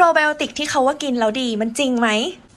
โปรไบโอติกที่เขาว่ากินแล้วดีมันจริงไหม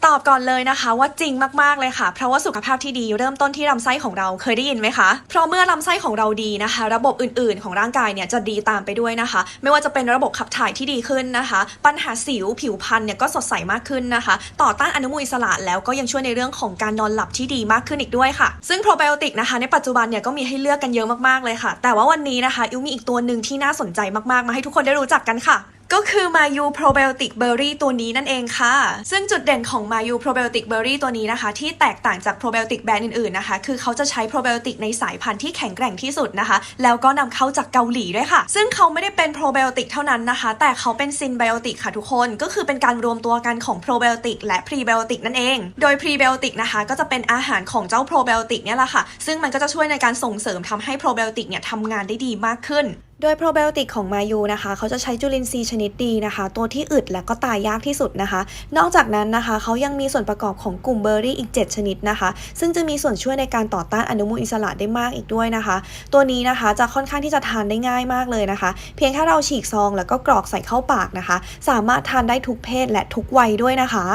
ตอบก่อนเลยนะคะว่าจริงมากๆเลยค่ะ เพราะว่าสุขภาพที่ดีเริ่มต้นที่ลำไส้ของเราเคยได้ยินไหมคะ เพราะเมื่อลำไส้ของเราดีนะคะ ระบบอื่นๆ ของร่างกายเนี่ยจะดีตามไปด้วยนะคะ ไม่ว่าจะเป็นระบบขับถ่ายที่ดีขึ้นนะคะ ปัญหาสิวผิวพรรณเนี่ยก็สดใสมากขึ้นนะคะ ต่อต้านอนุมูลอิสระแล้วก็ยังช่วยในเรื่องของการนอนหลับที่ดีมากขึ้นอีกด้วยค่ะ ซึ่งโปรไบโอติกนะคะในปัจจุบันเนี่ยก็มีให้เลือกกันเยอะมากๆเลยค่ะ แต่ว่าวันนี้นะคะอิวมีอีกตัวหนึ่งที่น่าสนใจมากๆมาให้ทุกคนได้รู้จักกันค่ะ ก็คือ Mayu Probiotic Berry ตัวนี้นั่นเองค่ะ ซึ่งจุดเด่นของ Mayu Probiotic Berry ตัวนี้นะคะ ที่แตกต่างจาก Probiotic แบรนด์อื่นๆนะคะ คือเขาจะใช้ Probiotic ในสายพันธุ์ที่แข็งแกร่งที่สุดนะคะ แล้วก็นำเข้าจากเกาหลีด้วยค่ะ ซึ่งเขาไม่ได้เป็น Probiotic เท่านั้นนะคะ แต่เขาเป็น Synbiotic ค่ะทุกคน ก็คือเป็นการรวมตัวกันของ Probiotic และ Prebiotic นั่นเอง โดย Prebiotic นะคะ ก็จะเป็นอาหารของเจ้า Probiotic เนี่ยแหละค่ะ ซึ่งมันก็จะช่วยในการส่งเสริมทำให้ Probiotic เนี่ยทำงานได้ดีมากขึ้น โดยโปรไบโอติกของมายูนะคะเขาจะใช้จุลินทรีย์ชนิดดีนะคะ ตัวที่อึดและก็ตายยากที่สุดนะคะ นอกจากนั้นนะคะเขายังมีส่วนประกอบของกลุ่มเบอร์รี่อีก 7 ชนิดนะคะ ซึ่งจะมีส่วนช่วยในการต่อต้านอนุมูลอิสระได้มากอีกด้วยนะคะ ตัวนี้นะคะจะค่อนข้างที่จะทานได้ง่ายมากเลยนะคะ เพียงแค่เราฉีกซองแล้วก็กรอกใส่เข้าปากนะคะ สามารถทานได้ทุกเพศและทุกวัยด้วยนะคะ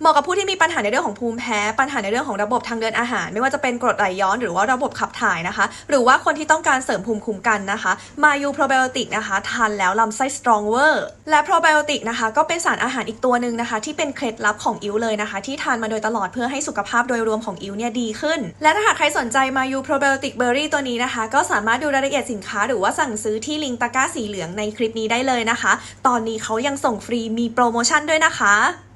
เหมาะกับผู้ที่มีปัญหาในเรื่องของภูมิแพ้ ปัญหาในเรื่องของระบบทางเดินอาหาร ไม่ว่าจะเป็นกรดไหลย้อนหรือว่าระบบขับถ่ายนะคะ หรือว่าคนที่ต้องการเสริมภูมิคุ้มกันนะคะ มายูโปรไบโอติกนะคะทานแล้วลำไส้สตรองเวอร์และโปรไบโอติกนะคะก็เป็นสารอาหารอีกตัวหนึ่งนะคะ ที่เป็นเคล็ดลับของอิวเลยนะคะ ที่ทานมาโดยตลอดเพื่อให้สุขภาพโดยรวมของอิวเนี่ยดีขึ้น และถ้าหากใครสนใจมายูโปรไบโอติกเบอร์รี่ตัวนี้นะคะ ก็สามารถดูรายละเอียดสินค้า หรือว่าสั่งซื้อที่ลิงก์ตะกร้าสีเหลืองในคลิปนี้ได้เลยนะคะ ตอนนี้เขายังส่งฟรีมีโปรโมชั่นด้วยนะคะ